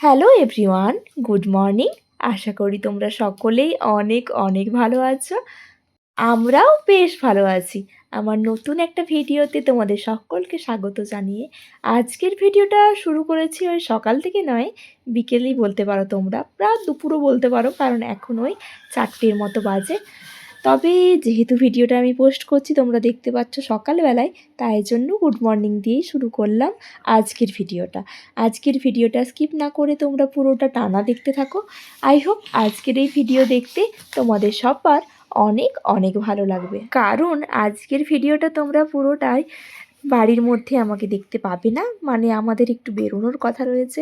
Hello everyone good morning আশা করি তোমরা সকলেই অনেক অনেক ভালো আছো। আমরাও বেশ ভালো আছি। আমার নতুন একটা ভিডিওতে তোমাদের সকলকে স্বাগত জানিয়ে আজকের ভিডিওটা শুরু করেছি ওই সকাল থেকে নয়, বিকেলেই বলতে পারো তোমরা। প্রায় দুপুরও বলতে পারো, কারণ এখন ওই চারটের মতো বাজে। তবে যেহেতু ভিডিওটা আমি পোস্ট করছি, তোমরা দেখতে পাচ্ছ সকালবেলায়, তাই জন্য গুড মর্নিং দিয়েই শুরু করলাম আজকের ভিডিওটা। আজকের ভিডিওটা স্কিপ না করে তোমরা পুরোটা টানা দেখতে থাকো। আই হোপ আজকের এই ভিডিও দেখতে তোমাদের সবার অনেক অনেক ভালো লাগবে। কারণ আজকের ভিডিওটা তোমরা পুরোটাই বাড়ির মধ্যে আমাকে দেখতে পাবে না। মানে আমাদের একটু বেরোনোর কথা রয়েছে।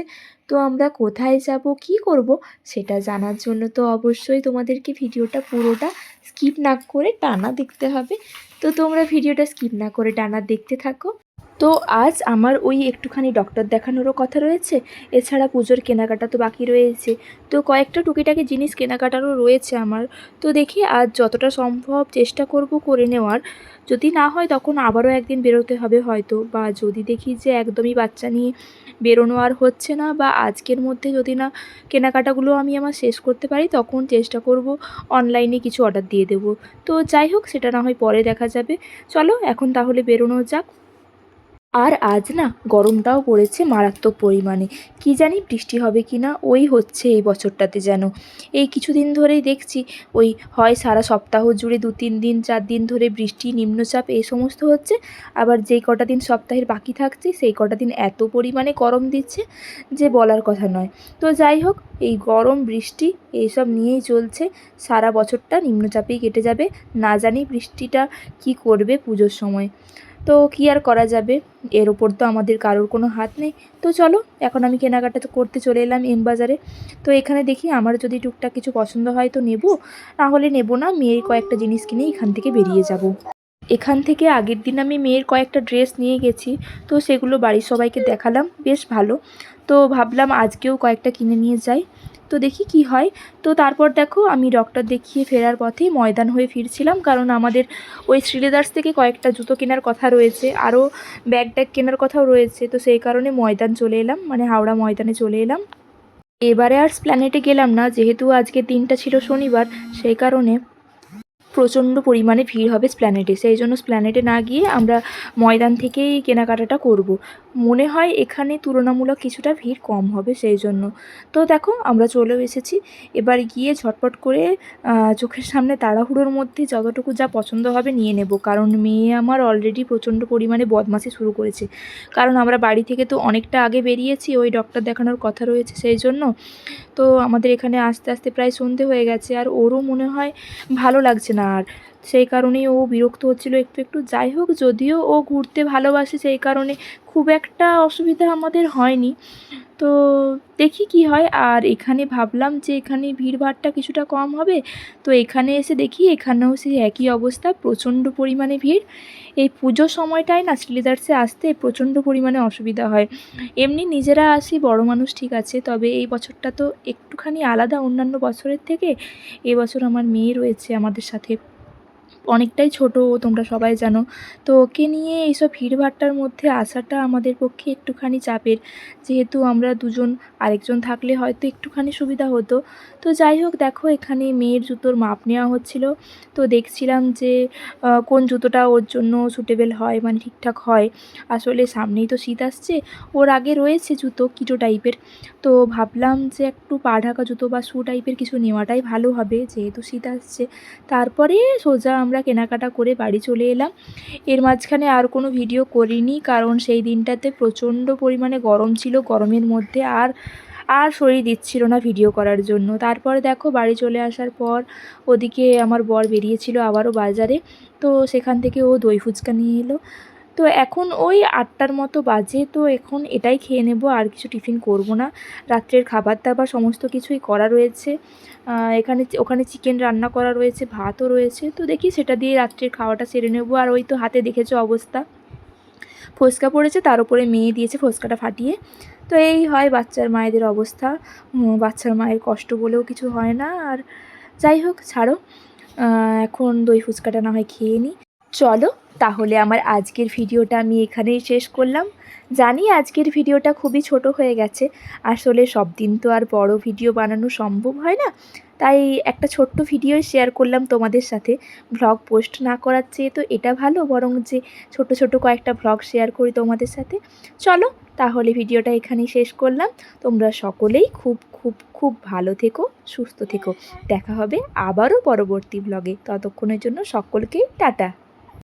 তো আমরা কোথায় যাব, কি করব, সেটা জানার জন্য তো অবশ্যই তোমাদেরকে ভিডিওটা পুরোটা স্কিপ না করে টানা দেখতে হবে। তো তোমরা ভিডিওটা স্কিপ না করে টানা দেখতে থাকো। তো আজ আমার ওই একটুখানি ডক্টর দেখানোরও কথা রয়েছে, এছাড়া পুজোর কেনাকাটা তো বাকি রয়েছে। তো কয়েকটা টুকিটাকি জিনিস কেনাকাটারও রয়েছে আমার। তো দেখি আজ যতটা সম্ভব চেষ্টা করব করে নেওয়ার। যদি না হয় তখন আবারও একদিন বেরোতে হবে হয়তো, বা যদি দেখি যে একদমই বাচ্চা নিয়ে বেরোনো আর হচ্ছে না, বা আজকের মধ্যে যদি না কেনাকাটাগুলো আমি আমার শেষ করতে পারি, তখন চেষ্টা করব অনলাইনে কিছু অর্ডার দিয়ে দেবো। তো যাই হোক, সেটা না হয় পরে দেখা যাবে। চলো, এখন তাহলে বেরোনো যাক। আর আজ না গরমটাও পড়েছে মারাত্মক পরিমাণে। কি জানি বৃষ্টি হবে কি না, ওই হচ্ছে এই বছরটাতে যেন। এই কিছুদিন ধরেই দেখছি, ওই হয় সারা সপ্তাহ জুড়ে দু তিন দিন, চার দিন ধরে বৃষ্টি, নিম্নচাপ, এই সমস্ত হচ্ছে। আবার যেই কটা দিন সপ্তাহের বাকি থাকছে, সেই কটা দিন এত পরিমাণে গরম দিচ্ছে যে বলার কথা নয়। তো যাই হোক, এই গরম, বৃষ্টি, এইসব নিয়েই চলছে। সারা বছরটা নিম্নচাপেই কেটে যাবে। না জানি বৃষ্টিটা কি করবে পুজোর সময়। তো কী আর করা যাবে? এর ওপর তো আমাদের কারোর কোনো হাত নেই। তো চলো, এখন আমি কেনাকাটা করতে চলে এলাম এম বাজারে। তো এখানে দেখি আমার যদি টুকটাক কিছু পছন্দ হয় তো নেব। না হলে নেব না, মেয়ের কয়েকটা জিনিস কিনে এখান থেকে বেরিয়ে যাব। এখান থেকে আগের দিন আমি মেয়ের কয়েকটা ড্রেস নিয়ে গেছি। তো সেগুলো বাড়ির সবাইকে দেখালাম, বেশ ভালো। তো ভাবলাম আজকেও কয়েকটা কিনে নিয়ে যাই। তো দেখি কি হয়। তো তারপর দেখো, আমি ডক্টর দেখিয়ে ফেরার পথে ময়দান হয়ে ফিরছিলাম, কারণ আমাদের ওই শ্রীলেদার্স থেকে কয়েকটা জুতো কেনার কথা রয়েছে, আরও ব্যাগ ট্যাগ কেনার কথাও রয়েছে, তো সেই কারণে ময়দান চলে এলাম মানে হাওড়া ময়দানে চলে এলাম। এবারে আর প্ল্যানেটে গেলাম না, যেহেতু আজকে দিনটা ছিল শনিবার, সেই কারণে প্রচণ্ড পরিমাণে ভিড় হবে স্প্ল্যানেটে। সেই জন্য স্প্ল্যানেটে না গিয়ে আমরা ময়দান থেকেই কেনাকাটাটা করব। মনে হয় এখানে তুলনামূলক কিছুটা ভিড় কম হবে সেই জন্য। তো দেখো, আমরা চলেও এসেছি। এবার গিয়ে ঝটপট করে চোখের সামনে তাড়াহুড়োর মধ্যে যতটুকু যা পছন্দ হবে নিয়ে নেব। কারণ মেয়ে আমার অলরেডি প্রচণ্ড পরিমাণে বদমাশি শুরু করেছে। কারণ আমরা বাড়ি থেকে তো অনেকটা আগে বেরিয়েছি, ওই ডক্টর দেখানোর কথা রয়েছে সেই জন্য। তো আমাদের এখানে আস্তে আস্তে প্রায় সন্ধে হয়ে গেছে। আর ওরও মনে হয় ভালো লাগছে না। আর সেই কারণেই ও বিরক্ত হচ্ছিল একটু একটু। যাই হোক, যদিও ও ঘুরতে ভালোবাসে, সেই কারণে খুব একটা অসুবিধা আমাদের হয়নি। তো দেখি কি হয়। আর এখানে ভাবলাম যে এখানে ভিড়ভাড়টা কিছুটা কম হবে। তো এখানে এসে দেখি এখানেও সেই একই অবস্থা, প্রচণ্ড পরিমাণে ভিড়। এই পুজোর সময়টায় না শ্রীলেদার্সে আসতে প্রচণ্ড পরিমাণে অসুবিধা হয়। এমনি নিজেরা আসি, বড় মানুষ ঠিক আছে। তবে এই বছরটা তো একটুখানি আলাদা। অন্যান্য বছরের থেকে এবছর আমার মেয়ে রয়েছে আমাদের সাথে। অনেকটাই ছোটো, তোমরা সবাই জানো। তো ওকে নিয়ে এইসব ভিড়ভাট্টার মধ্যে আসাটা আমাদের পক্ষে একটুখানি চাপের। যেহেতু আমরা দুজন, আরেকজন থাকলে হয়তো একটুখানি সুবিধা হতো। তো যাই হোক, দেখো এখানে মেয়ের জুতোর মাপ নেওয়া হচ্ছিল। তো দেখছিলাম যে কোন জুতোটা ওর জন্য সুটেবেল হয় মানে ঠিকঠাক হয়। আসলে সামনেই তো শীত আসছে, ওর আগে রয়েছে জুতো কিটো টাইপের তো ভাবলাম যে একটু পা ঢাকা জুতো বা শু টাইপের কিছু নেওয়াটাই ভালো হবে, যেহেতু শীত আসছে। তারপরে সোজা আমরা কেনাকাটা করে বাড়ি চলে এলাম। এর মাঝখানে আর কোনো ভিডিও করিনি, কারণ সেই দিনটাতে প্রচণ্ড পরিমাণে গরম ছিল, গরমের মধ্যে আর আর শরীর দিচ্ছিল না ভিডিও করার জন্য। তারপরে দেখো বাড়ি চলে আসার পর ওদিকে আমার বর বেরিয়েছিল আবারও বাজারে, তো সেখান থেকে ও দই ফুচকা নিয়ে এলো। তো এখন ওই আটটার মতো বাজে, তো এখন এটাই খেয়ে নেব, আর কিছু টিফিন করব না। রাত্রের খাবার দাবার সমস্ত কিছুই করা রয়েছে। এখানে ওখানে চিকেন রান্না করা রয়েছে, ভাতও রয়েছে। তো দেখি সেটা দিয়ে রাত্রের খাওয়াটা সেরে নেব। আর ওই তো হাতে দেখেছ অবস্থা। ফোসকা পড়েছে, তার উপরে মেয়ে দিয়েছে ফোসকাটা ফাটিয়ে। তো এই হয় বাচ্চার মায়েদের অবস্থা। বাচ্চার মায়ের কষ্ট বলেও কিছু হয় না। আর যাই হোক, ছাড়ো। এখন দই ফুচকাটা না হয় খেয়ে নিই চলো, তাহলে আমার আজকের ভিডিওটা আমি এখানেই শেষ করলাম। জানি আজকের ভিডিওটা খুবই ছোট হয়ে গেছে। আসলে সব দিন তো আর বড় ভিডিও বানানো সম্ভব হয় না। তাই একটা ছোট্ট ভিডিও শেয়ার করলাম তোমাদের সাথে। ভ্লগ পোস্ট না করার চেয়ে তো এটা ভালো, বরং যে ছোট ছোট কয়েকটা ভ্লগ শেয়ার করি তোমাদের সাথে। চলো, তাহলে ভিডিওটা এখানেই শেষ করলাম। তোমরা সকলেই খুব খুব খুব ভালো থেকো, সুস্থ থেকো। দেখা হবে আবারও পরবর্তী ব্লগে ততক্ষণের জন্য সকলকেই টাটা।